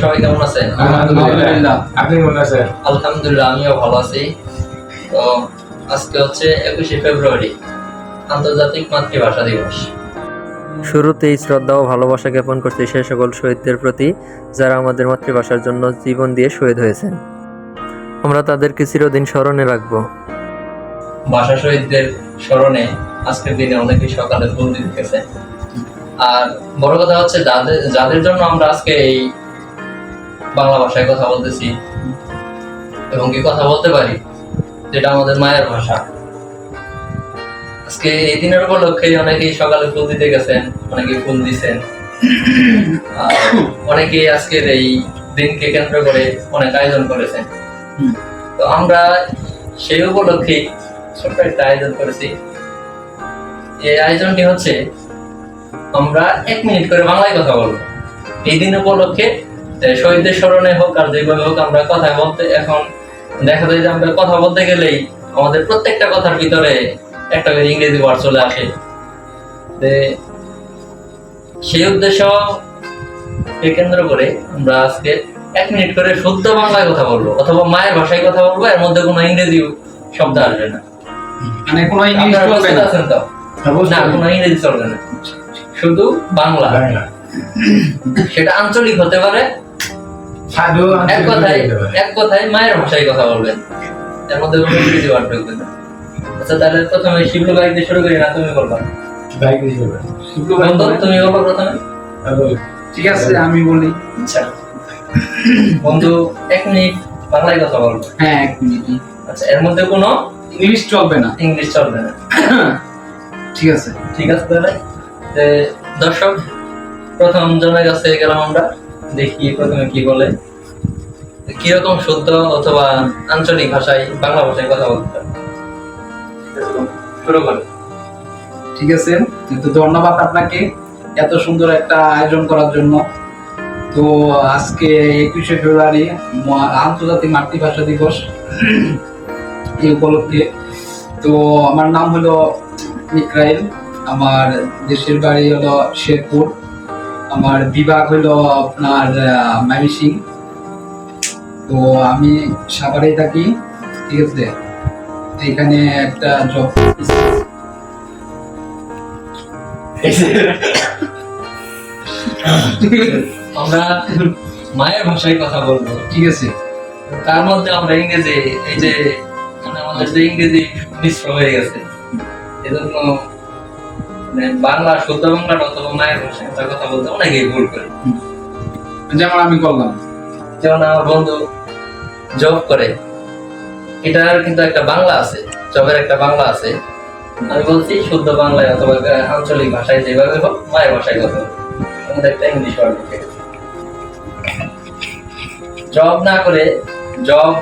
সবাই কেমন আছেন? আলহামদুলিল্লাহ। আপনি কেমন আছেন? আলহামদুলিল্লাহ আমিও ভালো আছি। তো আজকে হচ্ছে একুশে ফেব্রুয়ারি আন্তর্জাতিক মাতৃভাষা দিবস। শুরুতেই শ্রদ্ধা ও ভালোবাসা জ্ঞাপন করছি সে সকল শহীদদের প্রতি যারা আমাদের মাতৃভাষার জন্য জীবন দিয়ে শহীদ হয়েছেন। আমরা তাদেরকে চিরদিন স্মরণে রাখব। ভাষা শহীদদের স্মরণে আজকের দিনে অনেকেই সকালে ফুল দিতে গেছে আর বড় কথা হচ্ছে যাদের যাদের জন্য আমরা আজকে এই বাংলা ভাষায় কথা বলতেছি এবং কি কথা বলতে পারি, যেটা আমাদের মায়ের ভাষা। আজকে এই দিনের উপলক্ষে অনেকেই সকালে ফুল দিতে গেছেন অনেকেই ফুল দিছেন। আর অনেকেই আজকের এই দিনকে কেন্দ্র করে অনেক আয়োজন করেছেন। তো আমরা সেই উপলক্ষে ছোট্ট একটা আয়োজন করেছি। এই আয়োজনটি হচ্ছে আমরা এক মিনিট করে বাংলায় কথা বলব। এই দিন উপলক্ষে শহীদদের স্মরণে হোক আর যেভাবে হোক আমরা কথা বলতে এখন দেখা যায় যে আমরা কথা বলতে গেলেই আমাদের প্রত্যেকটা কথার ভিতরে একটা করে ইংরেজি ওয়ার্ড চলে আসে। সেই উদ্দেশ্য কেন্দ্র করে আমরা আজকে এক মিনিট করে শুদ্ধ বাংলায় কথা বলব অথবা মায়ের ভাষায় কথা বলব এর মধ্যে কোনো ইংরেজি শব্দ আসবে না। মানে কোনো আপনারা চলবে না? না কোনো ইংরেজি চলবে না। শুধু বাংলা। সেটা আঞ্চলিক হতে পারে। সাধু এক কথায় এক কথায় মায়ের ভাষায় কথা বলবেন এর মধ্যে কোনো ইংরেজি ওয়ার্ড ঢুকবে না। আচ্ছা তাহলে প্রথমে শিবলু ভাই দিয়ে শুরু করি না তুমি বলবা? বাইক দিয়ে বলেন। তুমি বলবা প্রথমে? ঠিক আছে আমি বলি। আচ্ছা। বন্ধু এক মিনিট বাংলায় কথা বলব হ্যাঁ এক মিনিট। আচ্ছা এর মধ্যে কোনো ইংলিশ চলবে না। ইংলিশ চলবে না। ঠিক আছে। ঠিক আছে তাহলে? দর্শক, প্রথম জনের কাছে গেলাম আমরা, দেখি প্রথমে কি বলে। কীরকম শুদ্ধ অথবা আঞ্চলিক ভাষায় বাংলা ভাষায় কথা বলতে শুরু করে। ঠিক আছে তো ধন্যবাদ আপনাকে এত সুন্দর একটা আয়োজন করার জন্য। তো আজকে একুশে ফেব্রুয়ারি আন্তর্জাতিক মাতৃভাষা দিবস এই উপলক্ষে। তো আমার নাম হলো ইকরাইল। আমার দেশের বাড়ি হলো শেরপুর। আমার বিভাগ হলো আপনার মাইমিসিং তো আমি সাভারেই থাকি ঠিক আছে? এখানে একটা জব আমরা মায়ের ভাষায় কথা বলব। ঠিক আছে। তার মধ্যে আমরা ইংরেজি এই যে মানে আমাদের যে ইংরেজি মিশ্র হয়ে গেছে এজন্য বাংলা শুদ্ধ বাংলা অথবা মায়ের ভাষায় কথা বলতে অনেকেই ভুল করে। যেমন আমি করলাম। যেমন আমার বন্ধু জব করে এটার কিন্তু একটা বাংলা আছে জবের একটা বাংলা আছে। আমি বলছি শুদ্ধ বাংলায় অথবা আঞ্চলিক ভাষায় যেভাবে হোক মায়ের ভাষায় কথা আমাদের একটা ইংলিশ ওয়ার্ড জব না করে জব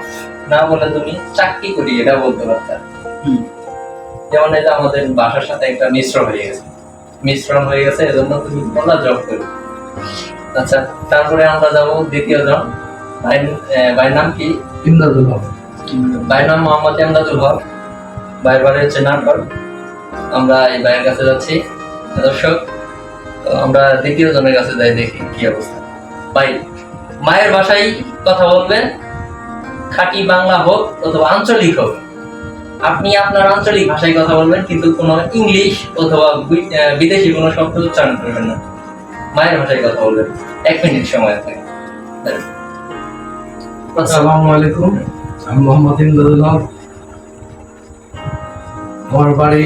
না বলে তুমি চাকরি করি এটা বলতে পারতাম। যেমন এটা আমাদের ভাষার সাথে একটা মিশ্র হয়ে গেছে। মিশ্রণ হয়ে গেছে এজন্য তুমি বলা জব করি। আচ্ছা তারপরে আমরা যাব দ্বিতীয় জন। ভাই নাম কি? ইন্দ্রদুল হবে ভাইয়ের নাম মোহাম্মদ এমদাদুল হক। ভাইয়ের বাড়ি হচ্ছে নাটক আমরা এই ভাইয়ের কাছে যাচ্ছি। দর্শক আমরা দ্বিতীয় জনের কাছে যাই দেখি কি অবস্থা। ভাই মায়ের ভাষায় কথা বলবেন। খাঁটি বাংলা হোক অথবা আঞ্চলিক হোক। আপনি আপনার আঞ্চলিক ভাষায় কথা বলবেন, কিন্তু কোনো ইংলিশ অথবা বিদেশি কোনো শব্দ উচ্চারণ করবেন না। মায়ের ভাষায় কথা বলবেন। এক মিনিট সময় থাকে আসসালামু আলাইকুম। আমি মোহাম্মদ আমার বাড়ি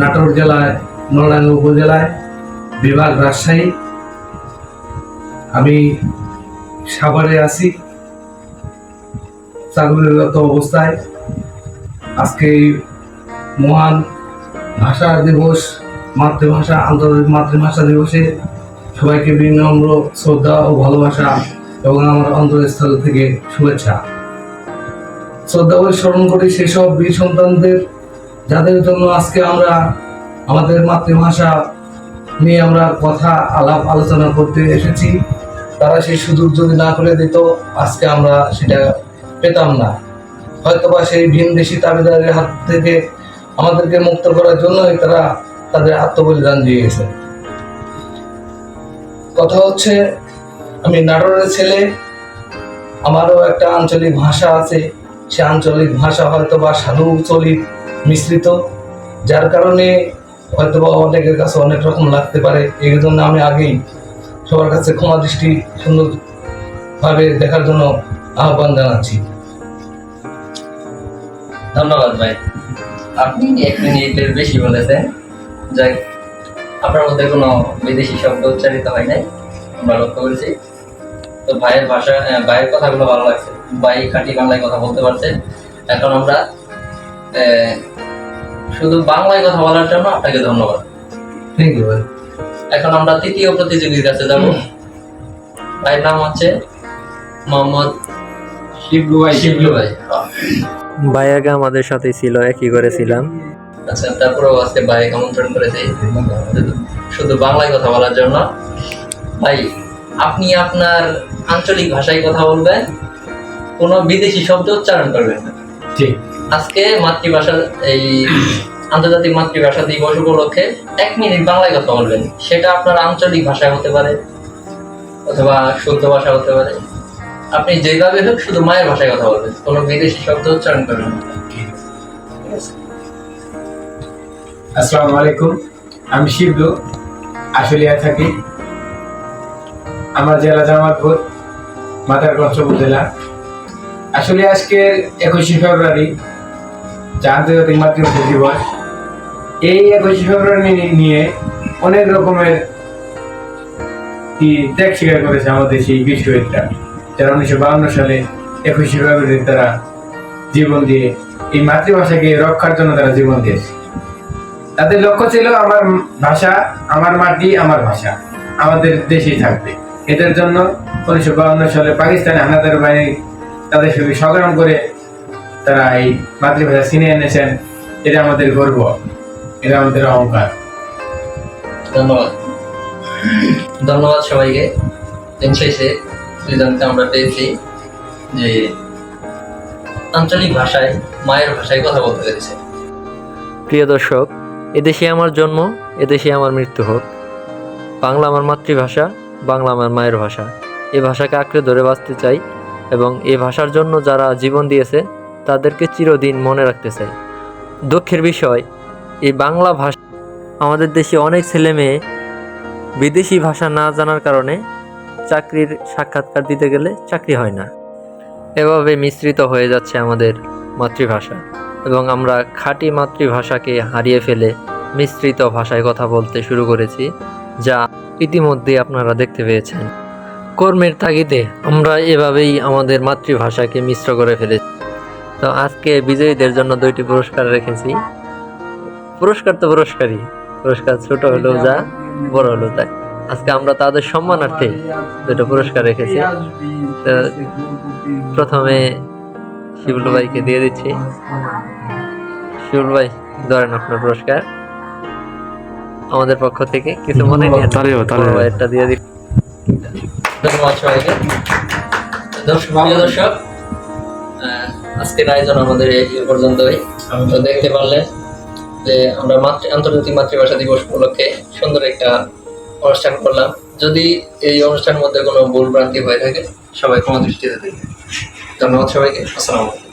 নাটোর জেলায়, নলডাঙ্গা উপজেলায়, বিভাগ রাজশাহী। আমি সাভারে আছি। চাকরিরত অবস্থায়। আজকে মহান ভাষা দিবস, মাতৃভাষা, আন্তর্জাতিক মাতৃভাষা দিবসে সবাইকে বিনম্র শ্রদ্ধা ও ভালোবাসা এবং আমার অন্তরস্থল থেকে শুভেচ্ছা। শ্রদ্ধা করে স্মরণ করি সেসব বীর সন্তানদের, যাদের জন্য আজকে আমরা আমাদের মাতৃভাষা নিয়ে আমরা কথা, আলাপ, আলোচনা করতে এসেছি, তারা সেই সুযোগ যদি না করে দিত, আজকে আমরা সেটা পেতাম না। হয়তোবা সেই ভিনদেশি দাবিদারের হাত থেকে আমাদেরকে মুক্ত করার জন্যই তারা তাদের আত্মবলিদান দিয়ে গেছে কথা হচ্ছে, আমি নাটোরের ছেলে, আমারও একটা আঞ্চলিক ভাষা আছে। সে আঞ্চলিক ভাষা হয়তো বা সাধু চলিত মিশ্রিত, যার কারণে হয়তো বা অনেকের কাছে অনেক রকম লাগতে পারে। এই জন্য আমি আগেই সবার কাছে ক্ষমা দৃষ্টি সুন্দরভাবে দেখার জন্য আহ্বান জানাচ্ছি। ধন্যবাদ ভাই। আপনি এক মিনিটের বেশি বলেছেন। যাই আপনার মধ্যে কোনো বিদেশি শব্দ উচ্চারিত হয় নাই আমরা লক্ষ্য করেছি। তো ভাইয়ের ভাষা ভাইয়ের কথাগুলো ভালো লাগছে। ভাই খাঁটি বাংলায় কথা বলতে পারছে। এখন আমরা শুধু বাংলায় কথা বলার জন্য আপনাকে ধন্যবাদ। থ্যাংক ইউ ভাই। এখন আমরা তৃতীয় প্রতিযোগীর কাছে যাব। ভাইয়ের নাম হচ্ছে মোহাম্মদ শিবলু ভাই। শিবলু ভাই। ভাই আগে আমাদের সাথে ছিল একই করেছিলাম আচ্ছা তারপরেও আজকে ভাইকে আমন্ত্রণ করেছি। শুধু বাংলায় কথা বলার জন্য। ভাই আপনি আপনার আঞ্চলিক ভাষায় কথা বলবেন কোনো বিদেশি শব্দ উচ্চারণ করবেন না। আজকে মাতৃভাষা এই আন্তর্জাতিক মাতৃভাষা দিবস উপলক্ষে এক মিনিট বাংলায় কথা বলবেন। সেটা আপনার আঞ্চলিক ভাষায় হতে পারে অথবা শুদ্ধ ভাষা হতে পারে। আপনি যেভাবে হোক শুধু মায়ের ভাষায় কথা বলবেন। কোনো বিদেশি শব্দ উচ্চারণ করবেন আসসালামু আলাইকুম। আমি শিবলু, আশুলিয়া থাকি। আমার জেলা জামালপুর, মাদারগঞ্জ উপজেলা। আসলে আজকে একুশে ফেব্রুয়ারি যা আন্তর্জাতিক মাতৃভাষা দিবস। এই একুশে ফেব্রুয়ারি নিয়ে অনেক রকমের ত্যাগ স্বীকার করেছে আমাদের সেই বিশ্ববিদ্যা যারা উনিশশো বাউন্ন সালে একুশে ফেব্রুয়ারি তারা জীবন দিয়ে এই মাতৃভাষাকে রক্ষার জন্য তারা জীবন দিয়েছে। তাদের লক্ষ্য ছিল আমার ভাষা, আমার মাটি, আমার ভাষা, আমাদের দেশেই থাকবে। এদের জন্য উনিশশো বাউন্ন সালে পাকিস্তানে হানাদার বাহিনী তাদের সঙ্গে সংগ্রাম করে তারা এই মাতৃভাষা ছিনিয়ে এনেছেন। এটা আমাদের গর্ব, এটা আমাদের অহংকার। ধন্যবাদ। ধন্যবাদ সবাইকে। শেষে দুজনকে আমরা পেয়েছি যে আঞ্চলিক ভাষায়, মায়ের ভাষায় কথা বলতে পেরেছে। প্রিয় দর্শক, এদেশে আমার জন্ম, এদেশে আমার মৃত্যু হোক। বাংলা আমার মাতৃভাষা, বাংলা আমার মায়ের ভাষা। এই ভাষাকে আঁকড়ে ধরে বাঁচতে চাই এবং এ ভাষার জন্য যারা জীবন দিয়েছে, তাদেরকে চিরদিন মনে রাখতে চাই। দুঃখের বিষয়, এই বাংলা ভাষা আমাদের দেশে অনেক ছেলে মেয়ে বিদেশি ভাষা না জানার কারণে চাকরির সাক্ষাৎকার দিতে গেলে চাকরি হয় না। এভাবে মিশ্রিত হয়ে যাচ্ছে আমাদের মাতৃভাষা এবং আমরা খাঁটি মাতৃভাষাকে হারিয়ে ফেলে মিশ্রিত ভাষায় কথা বলতে শুরু করেছি, যা ইতিমধ্যে আপনারা দেখতে পেয়েছেন। কর্মের তাগিদে আমরা এভাবেই আমাদের মাতৃভাষাকে মিশ্র করে ফেলেছি। তো আজকে বিজয়ীদের জন্য দুইটি পুরস্কার রেখেছি। পুরস্কার তো পুরস্কারই, পুরস্কার ছোট হলেও যা, বড় হলেও তাই। আজকে আমরা তাদের সম্মানার্থে দুটো পুরস্কার রেখেছি। তো প্রথমে শিবলু ভাইকে দিয়ে দিচ্ছি। শিবলু ভাই ধরেন আপনার পুরস্কার। আমাদের পক্ষ থেকে কিছু মনে নিয়ে। একটা দিয়ে ধন্যবাদ সবাইকে। দর্শক আজকের আয়োজন আমাদের এই পর্যন্তই। তো দেখতে পারলেন যে আমরা মাতৃ আন্তর্জাতিক মাতৃভাষা দিবস উপলক্ষে সুন্দর একটা অনুষ্ঠান করলাম। যদি এই অনুষ্ঠানের মধ্যে কোনো ভুল ভ্রান্তি হয়ে থাকে সবাই ক্ষমা দৃষ্টিতে দেখবে ধন্যবাদ সবাইকে। আসসালামু আলাইকুম।